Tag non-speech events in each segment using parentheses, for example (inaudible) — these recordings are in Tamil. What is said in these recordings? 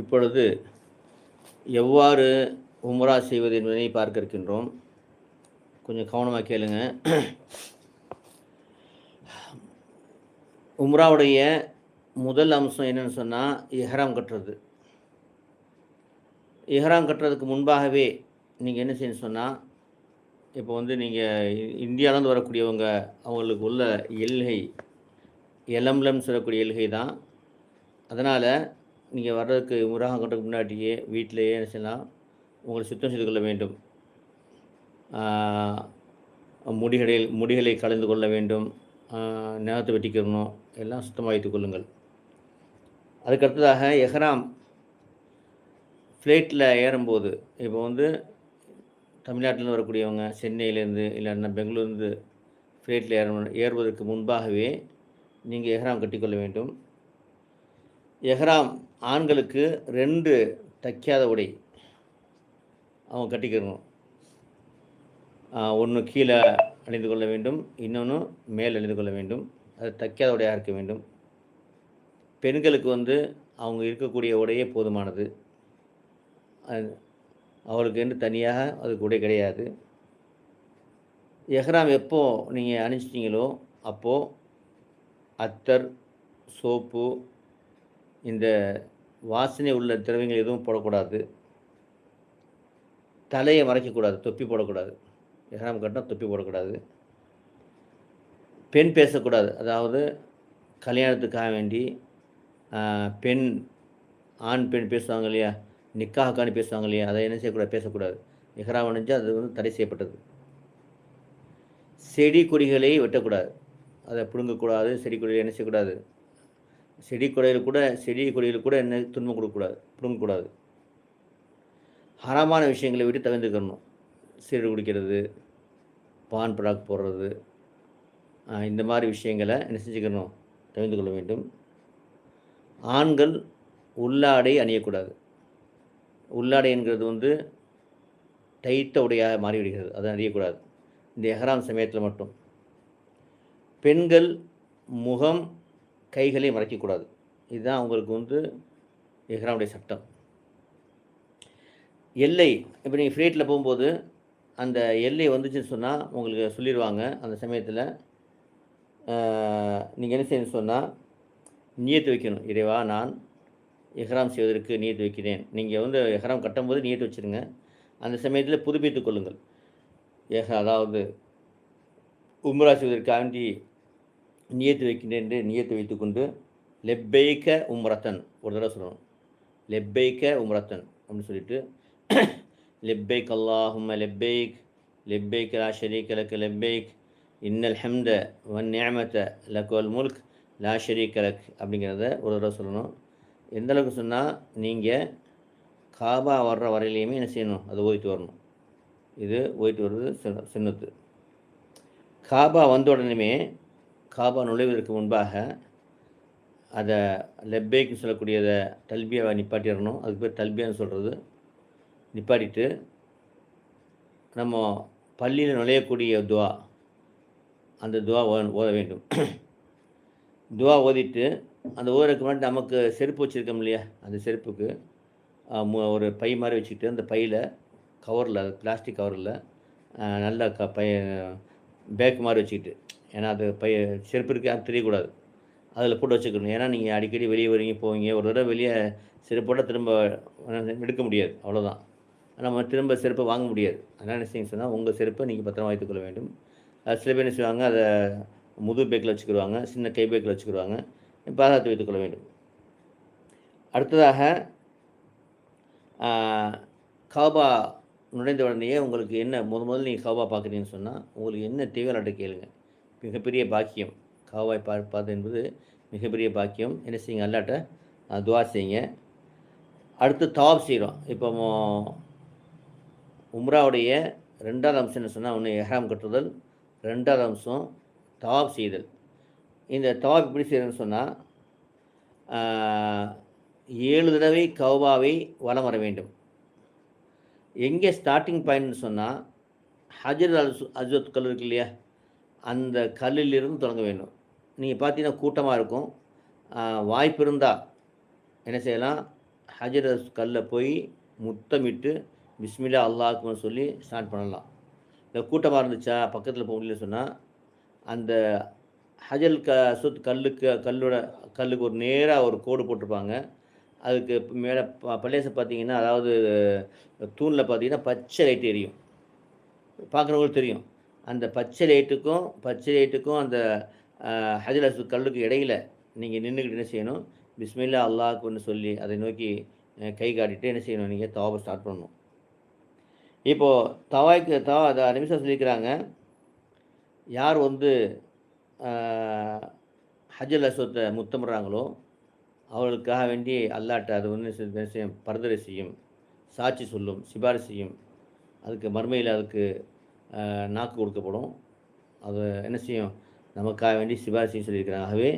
இப்பொழுது எவ்வாறு உம்ரா செய்வது என்பதை பார்க்க இருக்கின்றோம் கொஞ்சம் கவனமாக கேளுங்க. உம்ராவுடைய முதல் அம்சம் என்னன்னு சொன்னால் இஹ்ராம் கட்டுறது. இஹ்ராம் கட்டுறதுக்கு முன்பாகவே நீங்கள் என்ன செய்யணும் சொன்னால் இப்போ வந்து நீங்கள் இந்தியாவிலேருந்து வரக்கூடியவங்க அவங்களுக்கு உள்ள எல்கை எலம்லம் சொல்லக்கூடிய எல்கை தான். அதனால் நீங்கள் வர்றதுக்கு உம்ராகம் கட்டுறதுக்கு முன்னாடியே வீட்டிலேயே என்ன உங்களை சுத்தம் செய்து கொள்ள வேண்டும். முடிகளில் முடிகளை கலந்து கொள்ள வேண்டும். நேரத்தை நகத்தை வெட்டிக்கிறணும் எல்லாம் சுத்தமாக வைத்துக் கொள்ளுங்கள். அதுக்கடுத்ததாக எஹராம் ஃப்ளைட்டில் ஏறும்போது இப்போ வந்து தமிழ்நாட்டிலேருந்து வரக்கூடியவங்க சென்னையிலேருந்து இல்லைன்னா பெங்களூர்லேருந்து ஃப்ளைட்டில் ஏற ஏறுவதற்கு முன்பாகவே நீங்கள் எஹராம் கட்டிக்கொள்ள வேண்டும். எஹ்ராம் ஆண்களுக்கு ரெண்டு தைக்காத உடை அவங்க கட்டிக்கிறணும் ஒன்று கீழே அணிந்து கொள்ள வேண்டும் இன்னொன்று மேல் அணிந்து கொள்ள வேண்டும். அது தைக்காத உடையாக இருக்க வேண்டும். பெண்களுக்கு வந்து அவங்க இருக்கக்கூடிய உடையே போதுமானது. அது அவளுக்கு என்று தனியாக அதுக்கு உடை கிடையாது. எஹ்ராம் எப்போ நீங்கள் அணிச்சிட்டிங்களோ அப்போது அத்தர் சோப்பு இந்த வாசனை உள்ள திரவியங்கள் எதுவும் போடக்கூடாது. தலையை மறைக்கக்கூடாது தொப்பி போடக்கூடாது. எஹராம் கட்டினா தொப்பி போடக்கூடாது. பெண் பேசக்கூடாது. அதாவது கல்யாணத்துக்காக வேண்டி பெண் ஆண் பெண் பேசுவாங்க இல்லையா? நிக்காஹான்னு பேசுவாங்க இல்லையா? அதை என்ன செய்யக்கூடாது? பேசக்கூடாது. எஹ்ராம் அணிஞ்சு அது வந்து தடை செய்யப்பட்டது. செடி கொடிகளை வெட்டக்கூடாது. அதை பிடுங்கக்கூடாது. செடி கொடிகளை என்ன செய்யக்கூடாது? செடி கொடையில் கூட செடி கொடியில் கூட என்ன துன்பம் கொடுக்கக்கூடாது பிடுங்கக்கூடாது. ஹராமான விஷயங்களை விட்டு தவிர்த்துக்கணும். சீடு குடிக்கிறது பான் பிராக் போடுறது இந்த மாதிரி விஷயங்களை என்ன செஞ்சுக்கணும் தவிர்த்து கொள்ள வேண்டும். ஆண்கள் உள்ளாடை அணியக்கூடாது. உள்ளாடை என்கிறது வந்து டைத்த உடையாக மாறிவிடுகிறது அதை அணியக்கூடாது. இந்த எஹராம் சமயத்தில் மட்டும். பெண்கள் முகம் கைகளையும் மறைக்கக்கூடாது. இதுதான் அவங்களுக்கு வந்து எஹ்ராமுடைய சட்டம். எல்லை இப்போ நீங்கள் ஃப்ளைட்டில் போகும்போது அந்த எல்லை வந்துச்சுன்னு சொன்னால் உங்களுக்கு சொல்லிடுவாங்க அந்த சமயத்தில் நீங்கள் என்ன செய்யணும்னு சொன்னால் நியத்து வைக்கணும். இறைவா நான் எஹ்ராம் செய்வதற்கு நியத்து வைக்கிறேன். நீங்கள் வந்து எஹ்ராம் கட்டும்போது நியத்து வச்சுருங்க. அந்த சமயத்தில் புதுப்பித்துக் கொள்ளுங்கள். ஏக அதாவது உம்ரா செய்வதற்காண்டி நியத்து வைக்கின்றேன் என்று நியத்து வைத்துக்கொண்டு லெப்பைக்க உம்ரத்தன். ஒரு தடவை சொல்லணும். லெப்பைக்க உம்ரத்தன் அப்படின்னு சொல்லிட்டு லெப்பைக் அல்லாஹும் லெப்பைக் லெப்பைக் லா ஷரீக லக்க லெப்பைக் இன்னல் ஹெம்த வன் நியமத்த லக்வல் முல்க் லா ஷரீக லக் அப்படிங்கிறத ஒரு தடவை சொல்லணும். எந்த அளவுக்கு சொன்னால் நீங்கள் காபா வர்ற வரையிலையுமே என்ன செய்யணும்? அதை ஓய்த்து வரணும். இது ஓய்த்து வர்றது சின்ன சின்னத்து. காபா வந்த உடனேமே காபா நுழைவதற்கு முன்பாக அதை லெப்பேக்கு சொல்லக்கூடியதை தல்பியாவை நிப்பாட்டிடணும். அதுக்கு பேர் தல்பியான்னு சொல்கிறது நிப்பாட்டிட்டு நம்ம பள்ளியில் நுழையக்கூடிய துவா அந்த துவா ஓ- ஓத வேண்டும். (clears throat) துவா ஓதிட்டு அந்த ஓதுறதுக்கு முன்னாடி நமக்கு செருப்பு வச்சுருக்கோம் இல்லையா? அந்த செருப்புக்கு மு- ஒரு பை மாதிரி வச்சுக்கிட்டு அந்த பையில் கவரில் பிளாஸ்டிக் கவரில் நல்ல க பை பேக் மாதிரி வச்சுக்கிட்டு ஏன்னா அது பை செருப்பு யாரும் தெரியக்கூடாது. அதில் போட்டு வச்சுக்கணும். ஏன்னா நீங்கள் அடிக்கடி வெளியே வரீங்க போவீங்க ஒரு தடவை வெளியே செருப்போட திரும்ப எடுக்க முடியாது. அவ்வளோதான் நம்ம திரும்ப செருப்பை வாங்க முடியாது. அதனால் என்ன செய்யுங்க சொன்னால் உங்கள் செருப்பை நீங்கள் பத்திரமா வைத்துக்கொள்ள வேண்டும். அது சில பேர் என்ன செய்வாங்க அதை முது பேக்கில் வச்சுக்கிடுவாங்க சின்ன கை பேக்கில் வச்சுக்கிடுவாங்க பாதுகாத்து வைத்துக்கொள்ள வேண்டும். அடுத்ததாக காபா நுழைந்த உடனேயே உங்களுக்கு என்ன முத முதல்ல நீங்கள் காபா பார்க்குறீங்கன்னு சொன்னால் உங்களுக்கு என்ன தேவையான கேளுங்கள் மிகப்பெரிய பாக்கியம். காவாய் பார்ப்பது என்பது மிகப்பெரிய பாக்கியம். என்ன செய்யுங்க? அல்லாட்ட துவா செய்யுங்க. அடுத்து தவாப் செய்கிறோம் இப்போ உம்ராவுடைய ரெண்டாவது அம்சம் என்ன சொன்னால் ஒன்று எஹ்ராம் கட்டுதல் ரெண்டாவது அம்சம் தவாப் செய்தல். இந்த தவாப் எப்படி செய்கிறேன்னு சொன்னால் ஏழு தடவை கௌபாவை வலம் வர வேண்டும். எங்கே ஸ்டார்டிங் பாயிண்ட்னு சொன்னால் ஹஜர் அல் அஜத் கல் இருக்கு இல்லையா? அந்த கல்லிலிருந்து தொடங்க வேண்டும். நீங்கள் பார்த்தீங்கன்னா கூட்டமாக இருக்கும். வாய்ப்பு இருந்தால் என்ன செய்யலாம்? ஹஜர் கல்லில் போய் முத்தமிட்டு பிஸ்மில்லா அல்லாஹ்னு சொல்லி ஸ்டார்ட் பண்ணலாம். இந்த கூட்டமாக இருந்துச்சா? பக்கத்தில் போக முடியல சொன்னால் அந்த ஹஜல் க சுத் கல்லுக்கு கல்லோட கல்லுக்கு ஒரு நேராக ஒரு கோடு போட்டிருப்பாங்க. அதுக்கு மேலே ப பள்ளியாசம் பார்த்தீங்கன்னா அதாவது தூணில் பார்த்தீங்கன்னா பச்சை லைட் எரியும். பார்க்குறவங்களுக்கு தெரியும். அந்த பச்சை லைட்டுக்கும் பச்சை லைட்டுக்கும் அந்த ஹஜல் கல்லுக்கு இடையில் நீங்கள் நின்றுக்கிட்டு என்ன செய்யணும்? பிஸ்மில்லா அல்லாஹ்க்குன்னு சொல்லி அதை நோக்கி கை காட்டிட்டு என்ன செய்யணும்? நீங்கள் தவாவை ஸ்டார்ட் பண்ணணும். இப்போது தவாய்க்கு தவா அதை நிமிஷம் சொல்லியிருக்கிறாங்க. யார் வந்து ஹஜல் அஸ்வத்தை முத்தமிடுறாங்களோ அவர்களுக்காக வேண்டி அல்லாட்ட அது வந்து செய்யும்? பரிந்துரை செய்யும். சாட்சி சொல்லும். சிபாரிசு செய்யும். அதுக்கு மறுமையில் அதுக்கு நாக்கு கொடுக்கப்படும். அது என்ன செய்யும்? நமக்காக வேண்டி சிபாரிசையும் சொல்லியிருக்கிறாங்க. ஆகவே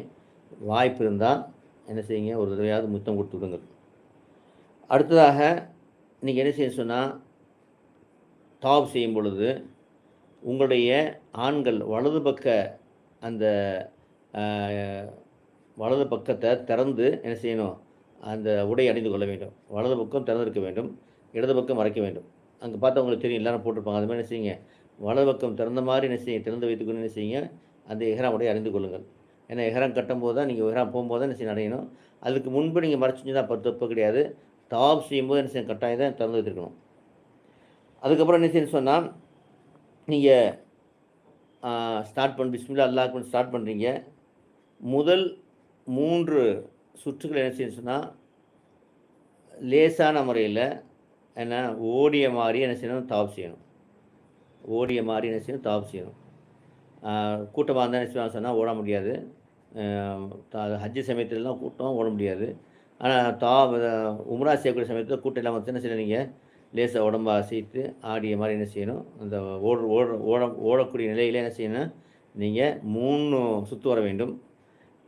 வாய்ப்பு இருந்தால் என்ன செய்யுங்க? ஒரு தடவையாவது முத்தம் கொடுத்து விடுங்கள். அடுத்ததாக நீங்கள் என்ன செய்ய சொன்னால் டாப் செய்யும் பொழுது உங்களுடைய ஆண்கள் வலது பக்க அந்த வலது பக்கத்தை திறந்து என்ன செய்யணும்? அந்த உடை அணிந்து கொள்ள வேண்டும். வலது பக்கம் திறந்திருக்க வேண்டும். இடது பக்கம் மறைக்க வேண்டும். அங்கே பார்த்தா உங்களுக்கு தெரியும் எல்லாரும் போட்டிருப்பாங்க. அது மாதிரி என்ன செய்யுங்க? வலது பக்கம் திறந்த மாதிரி என்ன செய்யுங்க? திறந்து வைத்துக்கொண்டு என்ன செய்யுங்க? அந்த எஹ்ராம் உடைய அறிந்து கொள்ளுங்கள். ஏன்னா எஹ்ராம் கட்டும்போது தான் நீங்கள் எஹ்ராம் போகும்போது தான் என்ன செய்ய அடையணும். அதுக்கு முன்பு நீங்கள் மறைச்சிட்டு தான் தப்பு கிடையாது. டாப் செய்யும்போது என்ன செய்யும் கட்டாயம் தான் திறந்து வைத்திருக்கணும். அதுக்கப்புறம் என்ன செய்யணும் சொன்னால் நீங்கள் ஸ்டார்ட் பண்ண பிஸ்மில்லா அல்லாஹ் ஸ்டார்ட் பண்ணுறீங்க முதல் மூன்று சுற்றுகள் என்ன செய்யணும் சொன்னால் லேசான முறையில் என்ன ஓடிய மாதிரி என்ன செய்யணும்? தாப் செய்யணும். ஓடிய மாதிரி என்ன செய்யணும் தாப் செய்யணும். கூட்டமாக இருந்தால் என்ன செய்வாங்க சொன்னால் ஓட முடியாது. ஆஹ் த- ஹஜ்ஜு சமயத்துலலாம் கூட்டம் ஓட முடியாது. ஆனால் தா உம்ரா செய்யக்கூடிய சமயத்தில் கூட்டம் இல்லாமல் வந்து என்ன செய்யணும் நீங்கள் லேசாக உடம்பை அசைத்து ஆடிய மாதிரி என்ன செய்யணும்? அந்த ஓட ஓட ஓட ஓடக்கூடிய நிலையில் என்ன செய்யணும்? நீங்கள் மூணு சுற்று வர வேண்டும்.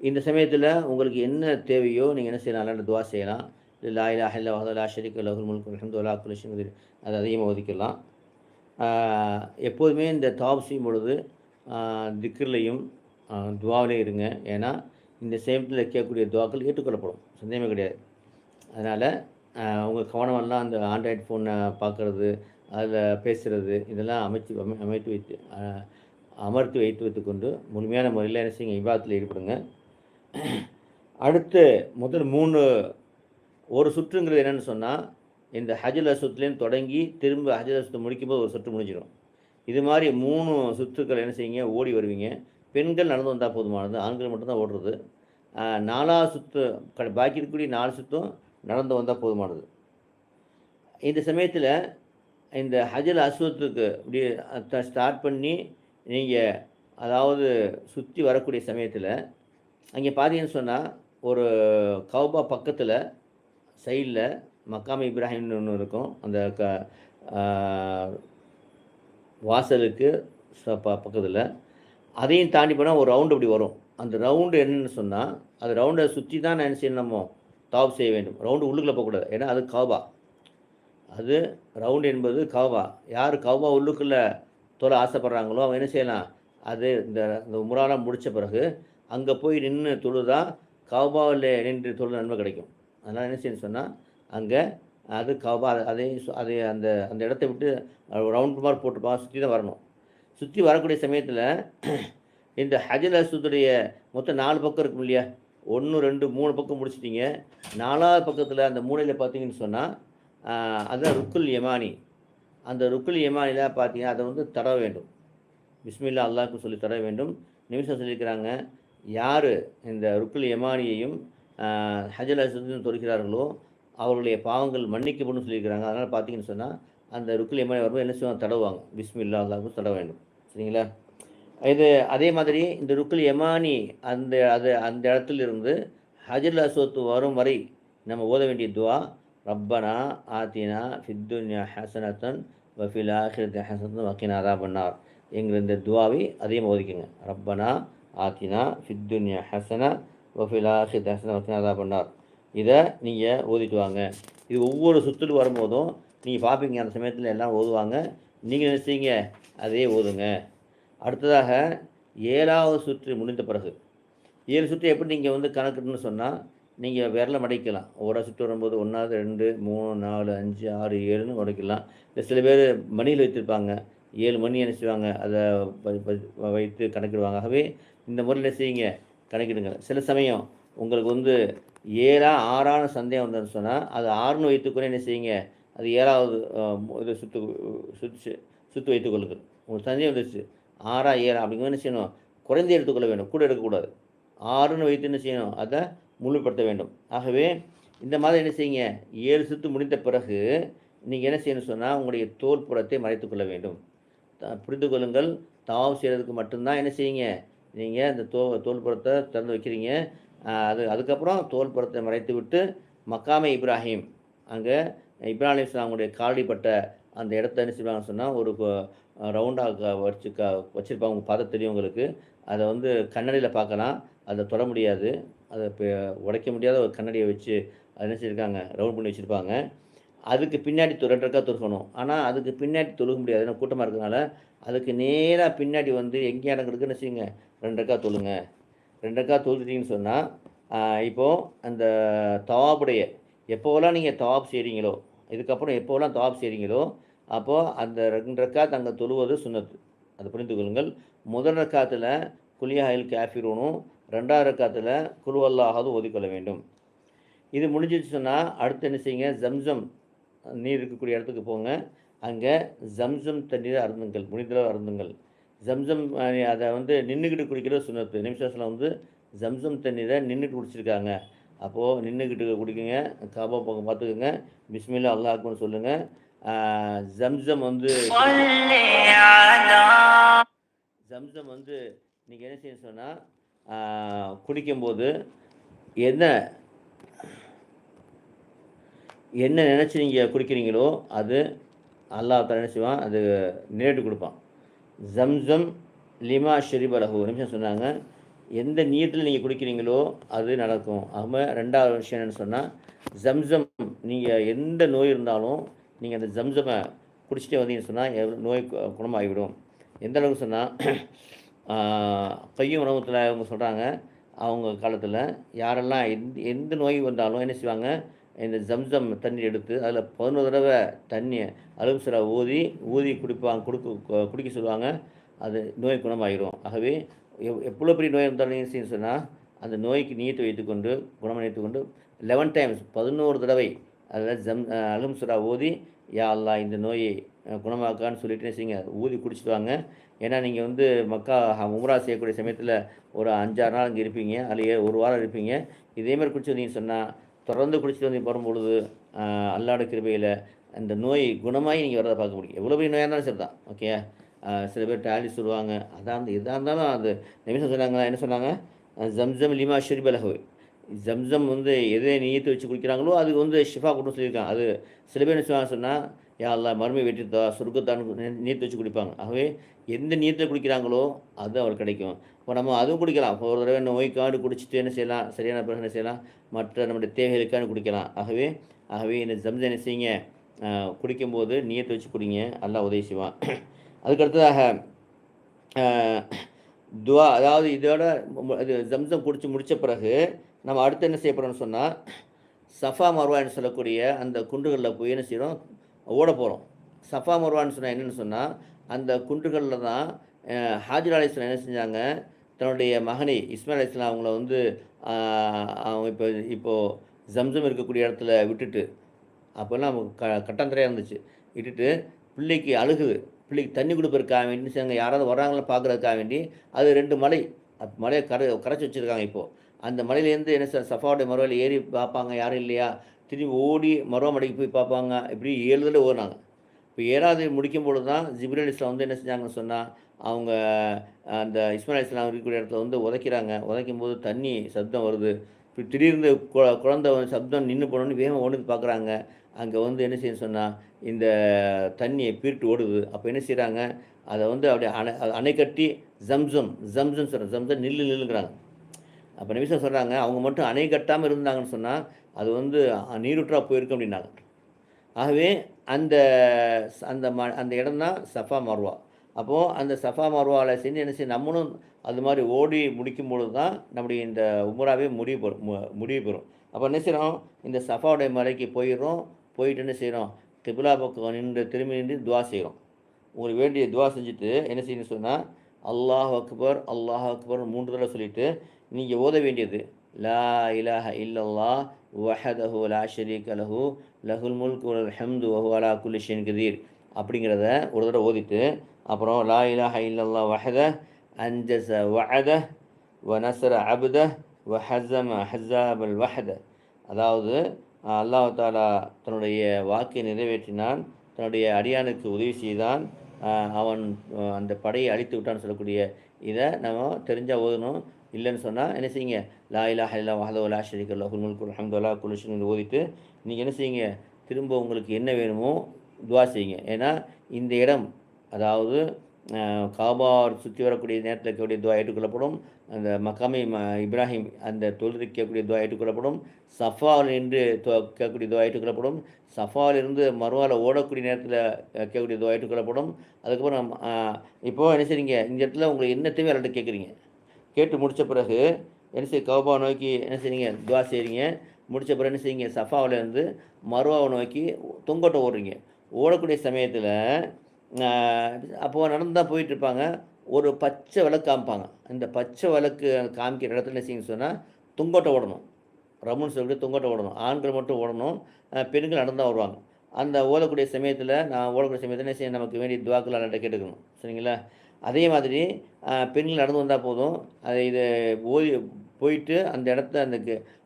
இந்த சமயத்தில் உங்களுக்கு என்ன தேவையோ நீங்கள் என்ன செய்யலாம்? அல்லாண்ட துவா செய்யலாம். இல்லை லா இலாஹ இல்லா வஹத லா லஹுல் முல்கு அதை அதிகமாக ஒதுக்கலாம் எப்போதுமே இந்த தாப் செய்யும் பொழுது திக்ர்லையும் துவாவிலையும் இருங்க. ஏன்னா இந்த சேமத்தில் கேட்கக்கூடிய துவாக்கள் ஏற்றுக்கொள்ளப்படும். சந்தேகமே கிடையாது. அதனால் உங்கள் கவனமெல்லாம் அந்த ஆண்ட்ராய்டு ஃபோனை பார்க்குறது அதில் பேசுகிறது இதெல்லாம் அமைச்சு அமை அமைத்து வைத்து அமர்த்து அமர்த்தி வைத்து வைத்துக்கொண்டு முழுமையான முறையில் என்ன செய்யுங்க? விவாதத்தில் ஈடுபடுங்க. அடுத்து முதல் மூணு ஒரு சுற்றுங்கிறது என்னென்னு சொன்னால் இந்த ஹஜல் அசுத்துலேருந்து தொடங்கி திரும்ப ஹஜல் அசுத்து முடிக்கும்போது ஒரு சுற்று முடிஞ்சிடும். இது மாதிரி மூணு சுற்றுக்கள் என்ன செய்யுங்க ஓடி வருவீங்க. பெண்கள் நடந்து வந்தால் போதுமானது. ஆண்கள் மட்டும்தான் ஓடுறது. நாலாவது சுற்று க பாக்கி இருக்கக்கூடிய நாலு சுற்றும் நடந்து வந்தால் போதுமானது. இந்த சமயத்தில் இந்த ஹஜல் அஸ்வத்துக்கு இப்படி ஸ்டார்ட் பண்ணி நீங்கள் அதாவது சுற்றி வரக்கூடிய சமயத்தில் அங்கே பார்த்தீங்கன்னு சொன்னால் ஒரு கௌபா பக்கத்தில் சைடில் மக்காம் இப்ராஹிம்னு ஒன்று இருக்கும். அந்த க வாசலுக்கு ச- ப பக்கத்தில். அதையும் தாண்டி போனால் ஒரு ரவுண்டு அப்படி வரும். அந்த ரவுண்டு என்னன்னு சொன்னால் அது ரவுண்டை சுற்றி தான் நான் என்ன செய்யணும் நம்ம தாப் செய்ய வேண்டும். ரவுண்டு உள்ளுக்குள்ளே போகக்கூடாது ஏன்னா அது காவா அது ரவுண்டு என்பது காவா யார் காபா உள்ளுக்குள்ளே தொலை ஆசைப்படுறாங்களோ அவன் என்ன செய்யலாம்? அது இந்த இந்த முறாலாம் முடித்த பிறகு அங்கே போய் நின்று தொழுதான் காபாவில் நின்று தொழு நன்மை கிடைக்கும். அதனால் என்ன செய்யணும் சொன்னால் அங்கே அது கபா அதையும் அதை அந்த அந்த இடத்த விட்டு ரவுண்ட் மாதிரி போட்டுருப்பாங்க சுற்றி தான் வரணும். சுற்றி வரக்கூடிய சமயத்தில் இந்த ஹஜல் அசுத்துடைய மொத்தம் நாலு பக்கம் இருக்கும் இல்லையா? ஒன்று ரெண்டு மூணு பக்கம் முடிச்சிட்டிங்க. நாலாவது பக்கத்தில் அந்த மூலையில் பார்த்தீங்கன்னு சொன்னால் அதுதான் ருக்குல் யமானி. அந்த ருக்குல் யமானியில் பார்த்தீங்கன்னா அதை வந்து தர வேண்டும். பிஸ்மில்லா அல்லாஹ்க்கு சொல்லி தர வேண்டும். நிமிஷம் சொல்லியிருக்கிறாங்க யார் இந்த ருக்குல் யமானியையும் ஹஜல் அசுத்தையும் தொடுக்கிறார்களோ அவர்களுடைய பாவங்கள் மன்னிக்கப்படும் சொல்லியிருக்கிறாங்க. அதனால் பார்த்தீங்கன்னு சொன்னால் அந்த ருக்குல் எம்மானி வரும்போது என்ன செய்வாங்க? தடவுவாங்க. பிஸ்மில்லா அல்லாஹ்க்கு தட வேண்டும். சரிங்களா? இது அதே மாதிரி இந்த ருக்குல் எமானி அந்த அது அந்த இடத்துல இருந்து ஹஜல் அஸ்வத் வரும் வரை நம்ம ஓத வேண்டிய துவா ரப்பனா ஆத்தினா ஃபித்துன்யா ஹசனத்தன் வஃபில் ஆஹிரத் ஹசனத்தன் வக்கீனா அதா பண்ணார். என்கிற இந்த துவாவை அதையும் ஓதிக்கங்க. ரப்பனா ஆத்தினா ஃபித்துன்யா ஹசனா வஃபில் ஆஹிரத் ஹசன வக்கீனா அதா பண்ணார். இதை நீங்கள் ஓதிட்டு வாங்க. இது ஒவ்வொரு சுற்றுல வரும்போதும் நீங்கள் பார்ப்பீங்க அந்த சமயத்தில் எல்லாம் ஓதுவாங்க. நீங்கள் என்ன அதே ஓதுங்க. அடுத்ததாக ஏழாவது சுற்று முடிந்த பிறகு. ஏழு சுற்று எப்படி நீங்கள் வந்து கணக்குன்னு சொன்னால் நீங்கள் விரல மடைக்கலாம். ஓட சுற்று வரும்போது ஒன்றாவது ரெண்டு மூணு நாலு அஞ்சு ஆறு ஏழுன்னு உடைக்கலாம். இல்லை சில பேர் மணியில் வைத்திருப்பாங்க. ஏழு மணி என்ன செய்வாங்க அதை வைத்து கணக்கிடுவாங்க. ஆகவே இந்த முறையில் செய்யுங்க கணக்கிடுங்க சில சமயம் உங்களுக்கு வந்து ஏழா ஆறான சந்தேகம் வந்ததுன்னு சொன்னால் அது ஆறுன்னு வைத்துக்கொண்டு என்ன செய்யுங்க? அது ஏழாவது இது சுத்து சுத்து சுத்து வைத்துக்கொள்ளுது உங்களுக்கு சந்தேகம் வந்துச்சு ஆறா ஏழா அப்படிங்கிற என்ன செய்யணும்? குறைந்த எடுத்துக்கொள்ள வேண்டும். கூட எடுக்கக்கூடாது ஆறுன்னு வைத்து என்ன செய்யணும்? அதை முழுப்படுத்த வேண்டும். ஆகவே இந்த மாதிரி என்ன செய்யுங்க? ஏழு சுத்து முடிந்த பிறகு நீங்கள் என்ன செய்யணும் சொன்னால் உங்களுடைய தோல் புறத்தை மறைத்து கொள்ள வேண்டும். த- புரிந்து கொள்ளுங்கள். தாவம் செய்கிறதுக்கு மட்டும்தான் என்ன செய்யுங்க? நீங்கள் அந்த தோ தோல் புறத்தை திறந்து வைக்கிறீங்க. அது அதுக்கப்புறம் தோல் புறத்தை மறைத்து விட்டு மக்காமே இப்ராஹிம். அங்கே இப்ராஹிம் இஸ்லாமுடைய காலடிப்பட்ட அந்த இடத்த என்ன செய்வாங்கன்னு சொன்னால் ஒரு ரவுண்டாக வச்சு க வச்சுருப்பாங்க. உங்கள் பார்த்து தெரியும் உங்களுக்கு. அதை வந்து கண்ணடியில் பார்க்கலாம். அதை தொட முடியாது. அதை இப்போ உடைக்க முடியாத ஒரு கண்ணடியை வச்சு அதை என்ன ரவுண்ட் பண்ணி வச்சுருப்பாங்க. அதுக்கு பின்னாடி தொ- ரெண்டு தொழுகணும் ஆனால் அதுக்கு பின்னாடி தொழுக முடியாது. ஏன்னா கூட்டமாக இருக்கிறதுனால அதுக்கு நேராக பின்னாடி வந்து எங்கே இடம் என்ன செய்யுங்க? ரெண்டு தொழுங்க. ரெண்டக்கா ரக்கா சொன்னால் இப்போது அந்த தவாப்புடைய எப்போவெல்லாம் நீங்கள் தவாப் செய்கிறீங்களோ இதுக்கப்புறம் எப்போவெல்லாம் தவாப் செய்கிறீங்களோ அப்போது அந்த ரெண்டு ரக்காத் தங்க தொழுவது சுண்ணத்து. அது புரிந்து கொள்ளுங்கள். முதல் ரக்காத்தில் குலியாயில் கேஃபிரூனும் ரெண்டாவது ரக்காத்தில் குழுவல்லாவது ஓதிக்கொள்ள வேண்டும். இது முடிஞ்சிச்சு சொன்னால் அடுத்து என்ன செய்யுங்க? ஜம்சம் நீர் இருக்கக்கூடிய இடத்துக்கு போங்க. அங்கே ஜம்சம் தண்ணீரை அருந்துங்கள். முடிந்தளவு அருந்துங்கள். ஜம்சம் அதை வந்து நின்றுக்கிட்டு குடிக்கிறது சுண்ணத்து. நிமிஷத்தில் வந்து ஜம்சம் தண்ணீரை நின்றுட்டு குடிச்சிருக்காங்க. அப்போது நின்றுக்கிட்டு குடிக்குங்க காபா பக்கம் பார்த்துக்குங்க. பிஸ்மில்லா அல்லாஹ் அக்பர்னு சொல்லுங்கள் ஜம்சம் வந்து ஜம்சம் வந்து நீங்கள் என்ன செய்யணும் சொன்னால் குடிக்கும்போது என்ன என்ன நினச்சி நீங்கள் குடிக்கிறீங்களோ அது அல்லாஹ் என்ன செய்வான் அது நேரிட்டு கொடுப்பான். ஜம்சம் லிமா ஷெரிபலகு ஒரு நிமிஷம் சொன்னாங்க. எந்த நீரத்தில் நீங்கள் குடிக்கிறீங்களோ அது நடக்கும். ஆக ரெண்டாவது விஷயம் என்னன்னு சொன்னால் ஜம்சம் நீங்கள் எந்த நோய் இருந்தாலும் நீங்கள் அந்த ஜம்சமை குடிச்சிட்டே வந்தீங்கன்னு சொன்னால் நோய் குணமாகிவிடும். எந்த அளவுக்கு சொன்னால் கையும் உணவத்தில் அவங்க சொல்கிறாங்க அவங்க காலத்தில் யாரெல்லாம் எந்த எந்த நோய் வந்தாலும் என்ன செய்வாங்க இந்த ஜம்சம் தண்ணி எடுத்து அதில் பதினோரு தடவை தண்ணி அலுமிசரா ஊதி ஊதி குடிப்பாங்க கொடுக்க குடிக்க சொல்லுவாங்க. அது நோய் குணமாகிடும் ஆகவே எவ் எவ்வளோ பெரிய நோய் இருந்தாலும் என்ன சொன்னால் அந்த நோய்க்கு நீயத்தை வைத்துக்கொண்டு குணமடைத்து கொண்டு லெவன் டைம்ஸ் பதினோரு தடவை அதில் ஜம் அலுமிசரா ஊதி யா அல்லாஹ் இந்த நோயை குணமாக்கான்னு சொல்லிட்டு செய்யுங்க ஊதி குடிச்சிட்டு வாங்க. ஏன்னா நீங்கள் வந்து மக்கா உம்ரா செய்யக்கூடிய சமயத்தில் ஒரு அஞ்சாறு நாள் இங்கே இருப்பீங்க அல்லையே ஒரு வாரம் இருப்பீங்க. இதேமாதிரி குடிச்சு வந்தீங்கன்னு சொன்னால் தொடர்ந்து குடிச்சிட்டு வந்து வரும்பொழுது அல்லாட கிருபையில் அந்த நோய் குணமாகி நீங்கள் வரதை பார்க்க முடியும். எவ்வளோ பெரிய நோயாக இருந்தாலும் சரி தான் ஓகே சில பேர் டேலி சொல்லுவாங்க. அதான் அந்த இதாக இருந்தாலும் அது நிமிஷம் சொன்னாங்களா? என்ன சொன்னாங்க? ஜம்ஜம் ஜம்சம் லிமா ஷெரிப் அலஹு ஜம்சம் வந்து எதை நீத்து வச்சு குடிக்கிறாங்களோ அதுக்கு வந்து ஷிஃபா கொடுன்னு சொல்லியிருக்காங்க. அது சில பேர் என்ன செய்வாங்க சொன்னால் யா அல்லாஹ் மறுமை வெட்டித்தா சுருக்கத்தான் நீத்து வச்சு குடிப்பாங்க. ஆகவே எந்த நீர்த்தை குடிக்கிறாங்களோ அது அவர் கிடைக்கும். இப்போ நம்ம அதுவும் குடிக்கலாம். ஒரு தடவை நோய்க்காண்டு குடிச்சிட்டு என்ன செய்யலாம் சரியான பிறகு என்ன செய்யலாம்? மற்ற நம்முடைய தேவைகளுக்கான குடிக்கலாம். ஆகவே ஆகவே இந்த ஜம்சம் என்ன செய்யுங்க? குடிக்கும்போது நீயத்தை வச்சு குடிங்க. எல்லாம் உதவி செய்வான். அதுக்கு அடுத்ததாக துவா அதாவது இதோட இது ஜம்சம் குடிச்சு முடித்த பிறகு நம்ம அடுத்து என்ன செய்யப்படுறோம்னு சொன்னால் சஃபா மர்வான்னு சொல்லக்கூடிய அந்த குன்றுகளில் போய் என்ன செய்கிறோம் ஓட போகிறோம் சஃபா மர்வான்னு சொன்னால் என்னென்னு சொன்னால் அந்த குன்றுகளில் தான் ஹாஜிர் ஹாஜர் அலிஸ்லாம் என்ன செஞ்சாங்க தன்னுடைய மகனை இஸ்மாயில் அலிஸ்லாம் அவங்கள வந்து அவங்க இப்போ இப்போது ஜம்சம் இருக்கக்கூடிய இடத்துல விட்டுட்டு அப்போல்லாம் க கட்டந்தரையாக இருந்துச்சு. விட்டுட்டு பிள்ளைக்கு அழுகுது. பிள்ளைக்கு தண்ணி கொடுப்பதற்காக வேண்டி என்ன யாராவது வர்றாங்களோ பார்க்குறதுக்காக வேண்டி அது ரெண்டு மலை அப் மலையை கரை கரைச்சி வச்சுருக்காங்க இப்போது அந்த மலையிலேருந்து என்ன சார் சஃபாவுடைய மறுவலை ஏறி பார்ப்பாங்க யாரும் இல்லையா? திரும்பி ஓடி மருவமடைக்கு போய் பார்ப்பாங்க. இப்படி ஏழு தடவை ஓடினாங்க. இப்போ ஏழாவது முடிக்கும் பொழுது தான் ஜிப்ரேல் இஸ்லாம் வந்து என்ன செஞ்சாங்கன்னு சொன்னால் அவங்க அந்த இஸ்மாயில் இஸ்லாம் இருக்கக்கூடிய இடத்துல வந்து உதைக்கிறாங்க. உதைக்கும் போது தண்ணி சப்தம் வருது. இப்போ திடீர்னு கு- குழந்தை சப்தம் நின்று போனோன்னு வேகம் ஓடுது பார்க்குறாங்க. அங்கே வந்து என்ன செய்யணும் சொன்னால் இந்த தண்ணியை பீரிட்டு ஓடுது. அப்போ என்ன செய்கிறாங்க அதை வந்து அப்படியே அணை அணை கட்டி ஜம்சம் ஜம்சம் சொல்கிறேன் ஜம்சம் நில்லு நில்லுங்கிறாங்க. அப்போ நிமிஷம் சொல்கிறாங்க அவங்க மட்டும் அணை கட்டாமல் இருந்தாங்கன்னு சொன்னால் அது வந்து அஹ், நீருற்றா போயிருக்கும் அப்படின்னாங்க ஆகவே அந்த அந்த ம அந்த இடம் தான் சஃபா மருவா. அப்போது அந்த சஃபா மர்வாவில் செஞ்சு என்ன செய்ய நம்மளும் அது மாதிரி ஓடி முடிக்கும் பொழுது தான் நம்முடைய இந்த உமராவே முடிவு பெறும் மு- முடிவு பெறும். அப்போ என்ன செய்கிறோம் இந்த சஃபாவுடைய மலைக்கு போயிடுறோம். போயிட்டு என்ன செய்கிறோம் கிபிலா பக்கம் நின்று திரும்பி நின்று துவா செய்கிறோம் உங்களுக்கு வேண்டிய துவா செஞ்சுட்டு என்ன செய்யணும்னு சொன்னால் அல்லாஹ் அக்பர் அல்லாஹ் அக்பர் மூன்று தடவை சொல்லிவிட்டு நீங்கள் ஓத வேண்டியது. லா இலாஹ இல்லல்லா வஹதஹு லா ஷரீக லஹு. லஹுல் முல்க் வல் ஹம்து வஹு அலா குலிஷின் கதீர். அப்படிங்கிறத ஒரு தடவை ஓதிட்டு அப்புறம் லா இலாஹ இல்லல்லா வஹத அஞ்சஸ வஹத வ நசர அப்த வ ஹசம ஹசாபல் வஹத அதாவது அல்லாஹ் தாலா தன்னுடைய வாக்கை நிறைவேற்றினான் தன்னுடைய அடியானுக்கு உதவி செய்தான் அவன் அந்த படையை அழித்து விட்டான்னு சொல்லக்கூடிய இதை நம்ம தெரிஞ்சால் ஓதணும். இல்லைன்னு சொன்னால் என்ன செய்யுங்க? லா இலா ஹல்லா வஹதோ லா ஷரீக் அல்லாஹுல் முல்கு அஹமதுல்லா குலுஷன் ஓதிட்டு நீங்கள் என்ன செய்யுங்க? திரும்ப உங்களுக்கு என்ன வேணுமோ துவா செய்யுங்க. ஏன்னா இந்த இடம் அதாவது காபா சுற்றி வரக்கூடிய நேரத்தில் இருக்கக்கூடிய துவா ஏற்றுக்கொள்ளப்படும். அந்த மக்காமி ம இப்ராஹிம் அந்த தொழுது கேட்கக்கூடிய துவா ஏற்றுக்கொள்ளப்படும். சஃபாவில் நின்று கேட்கக்கூடிய துவா ஏற்றுக்கொள்ளப்படும். சஃபாவிலிருந்து மறுவாவில் ஓடக்கூடிய நேரத்தில் கேட்கக்கூடிய துவா ஏற்றுக்கொள்ளப்படும். அதுக்கப்புறம் இப்போது என்ன செய்றீங்க? இந்த இடத்துல உங்களுக்கு என்ன தேவை எல்லார்ட்ட கேட்குறீங்க. கேட்டு முடித்த பிறகு என்ன செய்ய கௌபா நோக்கி என்ன செய்றீங்க? துவா செய்கிறீங்க முடித்த பிறகு என்ன செய்யுங்க சஃபாவிலேருந்து மருவாவை நோக்கி தொங்கோட்டை ஓடுறீங்க. ஓடக்கூடிய சமயத்தில் அப்போது நடந்து தான் போயிட்டுருப்பாங்க ஒரு பச்சை விளக்கு காமிப்பாங்க. இந்த பச்சை விளக்கு காமிக்கிற இடத்துல என்ன செய்யுங்க சொன்னால் தொங்கோட்டை ஓடணும். ரமுன்னு சொல்லிட்டு தொங்கோட்டை ஓடணும். ஆண்கள் மட்டும் ஓடணும். பெண்கள் நடந்து தான் வருவாங்க. அந்த ஓடக்கூடிய சமயத்தில் நான் ஓடக்கூடிய சமயத்தில் என்ன செய்ய நமக்கு வேண்டிய துவாக்கள் அல்லாட்ட கேட்டுக்கணும். சரிங்களா? அதே மாதிரி பெண்கள் நடந்து வந்தால் போதும். அதை இது ஓய் போயிட்டு அந்த இடத்த அந்த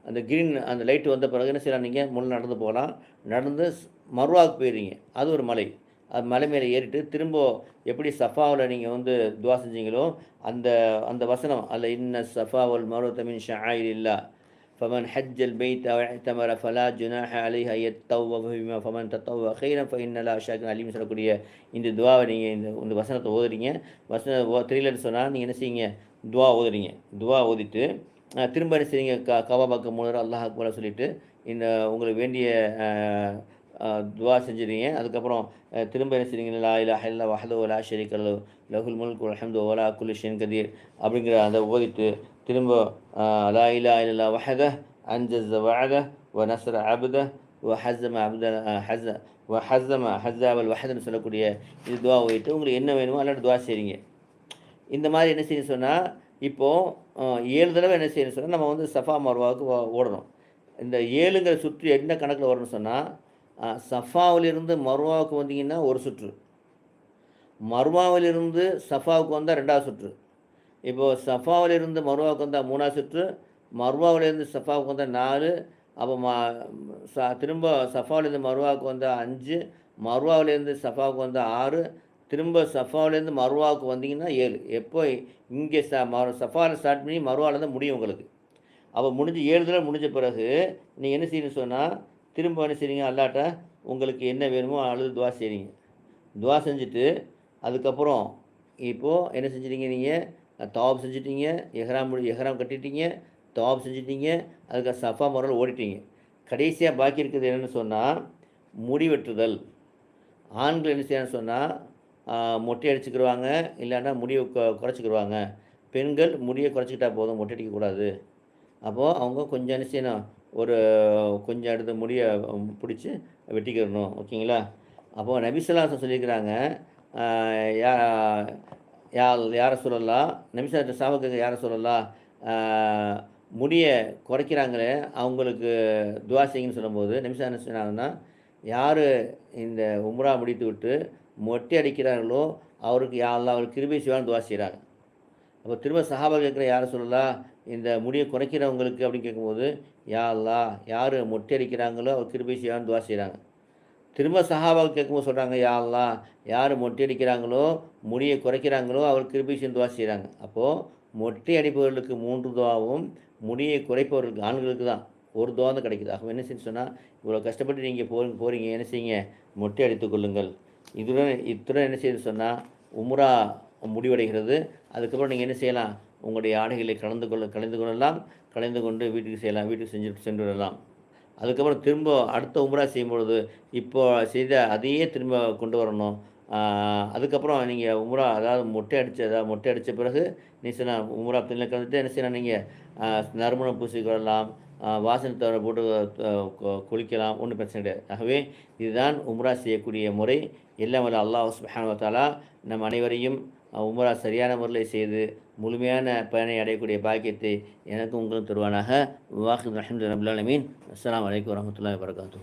அந்த க்ரீன் அந்த லைட்டு வந்த பிறகு என்ன செய்யலாம் நீங்கள் முன்னே நடந்து போகலாம். நடந்து மருவாவுக்கு போயிடுறீங்க அது ஒரு மலை. அது மலை மேலே ஏறிட்டு திரும்ப எப்படி சஃபாவில் நீங்கள் வந்து துவா செஞ்சீங்களோ அந்த அந்த வசனம் அல்ல இன்ன சஃபாவல் மருவத்தமின் ஷாயில் இல்லா ஃபமன் ஹஜ் அல் பைத் தமர ஃபலா يتطوف بما فمن ஃபமன் خيرا ஹைரம் لا شك அலிம் சொல்லக்கூடிய இந்த துவாவை நீங்கள் இந்த இந்த வசனத்தை ஓதுறீங்க வசனம் ஓ சொன்னால் நீங்கள் என்ன செய்யுங்க துவா ஓதுறீங்க. துவா ஓதிட்டு திரும்ப என்ன செய்யுங்க க கவா பக்கம் மூணு அல்லாஹ் அக்பரா சொல்லிவிட்டு இந்த உங்களுக்கு வேண்டிய துவா செஞ்சுருங்க அதுக்கப்புறம் திரும்ப என்ன செய்றீங்க லா இலா ஹல்லா வஹது லா ஷரீக் அல்லோ லஹுல் முல்க் அல்ஹம்து ஓலா குல்லி கதீர். அப்படிங்கிற அதை ஓதிட்டு திரும்ப லா இலா இல்லா வஹத அஞ்சஸ் வஹத வ நஸ்ர அபுத வ ஹஸம அப்த ஹஸ வ ஹஸம ஹஸாவல் வஹதன்னு சொல்லக்கூடிய இது துவா ஓயிட்டு உங்களுக்கு என்ன வேணுமோ அல்லாட்ட துவா செய்றீங்க. இந்த மாதிரி என்ன செய்ய சொன்னால் இப்போது ஏழு தடவை என்ன செய்யணும் சொன்னால் நம்ம வந்து சஃபா மர்வாவுக்கு ஓடணும். இந்த ஏழுங்கிற சுற்றி என்ன கணக்கில் வரணும்னு சொன்னால் சஃபாவிலிருந்து மர்வாவுக்கு வந்தீங்கன்னா ஒரு சுற்று. மர்வாவிலிருந்து சஃபாவுக்கு வந்தால் ரெண்டாவது சுற்று. இப்போது சஃபாவிலிருந்து மர்வாவுக்கு வந்தால் மூணாவது சுற்று மர்வாவிலேருந்து சஃபாவுக்கு வந்தால் நாலு அப்போ மா ச திரும்ப சஃபாவிலேருந்து மர்வாவுக்கு வந்தால் அஞ்சு மர்வாவிலேருந்து சஃபாவுக்கு வந்தால் ஆறு திரும்ப சஃபாவிலேருந்து மர்வாவுக்கு வந்தீங்கன்னா ஏழு. எப்போ இங்கே ச ம சஃபாவில் ஸ்டார்ட் பண்ணி மர்வாவிலேருந்து முடியும் உங்களுக்கு. அப்போ முடிஞ்சு ஏழு தடவை முடிஞ்ச பிறகு நீங்கள் என்ன செய்யணும்னு சொன்னால் திரும்ப என்ன செய்றீங்க? அல்லாட்ட உங்களுக்கு என்ன வேணுமோ அழுது துவா செய்கிறீங்க துவா செஞ்சுட்டு அதுக்கப்புறம் இப்போது என்ன செஞ்சிட்டீங்க நீங்கள் தவாப் செஞ்சிட்டீங்க எஹ்ராம் முடி எஹ்ராம் கட்டிட்டீங்க தவாப் செஞ்சிட்டீங்க அதுக்கு சஃபா முறையில் ஓடிட்டீங்க. கடைசியாக பாக்கி இருக்கிறது என்னென்னு சொன்னால் முடி வெட்டுதல் ஆண்கள் என்ன செய்யணும்னு சொன்னால் மொட்டை அடிச்சுக்கிடுவாங்க இல்லைன்னா முடியை குறைச்சிக்கிடுவாங்க பெண்கள் முடியை குறைச்சிக்கிட்டா போதும் மொட்டை அடிக்கக்கூடாது அப்போது அவங்க கொஞ்சம் என்ன செய்யணும் ஒரு கொஞ்சம் எடுத்து முடியை பிடிச்சி வெட்டிக்கிடணும் ஓகேங்களா? அப்போது நபிசலாசம் சொல்லியிருக்கிறாங்க யா யா யாரை சொல்லலாம் நபிசா சாவக்கு யாரை சொல்லலாம் முடியை குறைக்கிறாங்களே அவங்களுக்கு துவா செய்யுங்கன்னு சொல்லும்போது நிமிஷம் என்ன சொன்னாங்கன்னா யார் இந்த உம்ரா முடித்து விட்டு மொட்டை அடிக்கிறார்களோ அவருக்கு யாரெல்லாம் அவருக்கு கிருபை செய்வான்னு துவா செய்கிறாங்க அப்போ திரும்ப சஹாபா கேட்குற யாரை சொல்லலாம் இந்த முடியை குறைக்கிறவங்களுக்கு அப்படின்னு கேட்கும்போது யா யார் மொட்டை அடிக்கிறாங்களோ அவர் கிருபை செய்வான்னு துவா செய்கிறாங்க திரும்ப சஹாபாவை கேட்கும்போது சொல்கிறாங்க யா யார் மொட்டை அடிக்கிறாங்களோ முடியை குறைக்கிறாங்களோ அவர் கிருபை செய்யும் துவா செய்கிறாங்க அப்போது மொட்டை அடிப்பவர்களுக்கு மூன்று துவாவும் முடியை குறைப்பவர்களுக்கு ஆண்களுக்கு தான். ஒரு துவா தான் கிடைக்குது. அப்போ என்ன செய்ய சொன்னால் இவ்வளோ கஷ்டப்பட்டு நீங்கள் போ போகிறீங்க என்ன செய்யுங்க? மொட்டை அடித்து கொள்ளுங்கள். இதுடன் இத்துடன் என்ன செய்யுது சொன்னால் உம்ரா முடிவடைகிறது. அதுக்கப்புறம் நீங்கள் என்ன செய்யலாம்? உங்களுடைய ஆடைகளை கலந்து கொள்ள கலந்து கொள்ளலாம். கலந்து கொண்டு வீட்டுக்கு செய்யலாம். வீட்டுக்கு செஞ்சு சென்று விடலாம். அதுக்கப்புறம் திரும்ப அடுத்த உம்ரா செய்யும் பொழுது இப்போ செய்த அதையே திரும்ப கொண்டு வரணும். அதுக்கப்புறம் நீங்கள் உம்ரா அதாவது மொட்டை அடித்து அதாவது மொட்டை அடித்த பிறகு நீ சொன்ன உம்ரா பின்னில் கலந்துட்டு என்ன செய்யலாம் நீங்கள் நறுமணம் பூசிக்கொள்ளலாம் வாசனை தவிர போட்டு குளிக்கலாம். ஒன்றும் பிரச்சனை கிடையாது. ஆகவே இதுதான் உம்ரா செய்யக்கூடிய முறை. எல்லாம் வல்ல அல்லாஹ் சுப்ஹானஹு வ நம் அனைவரையும் உமரா சரியான முறையில் செய்து முழுமையான பயனை அடையக்கூடிய பாக்கியத்தை எனக்கும் உங்களும் தருவானாக. வாஹித் அஹமது ரபுல்லாலமீன் அஸ்லாம் வலைக்கம் வரமத்துல வரகாத்து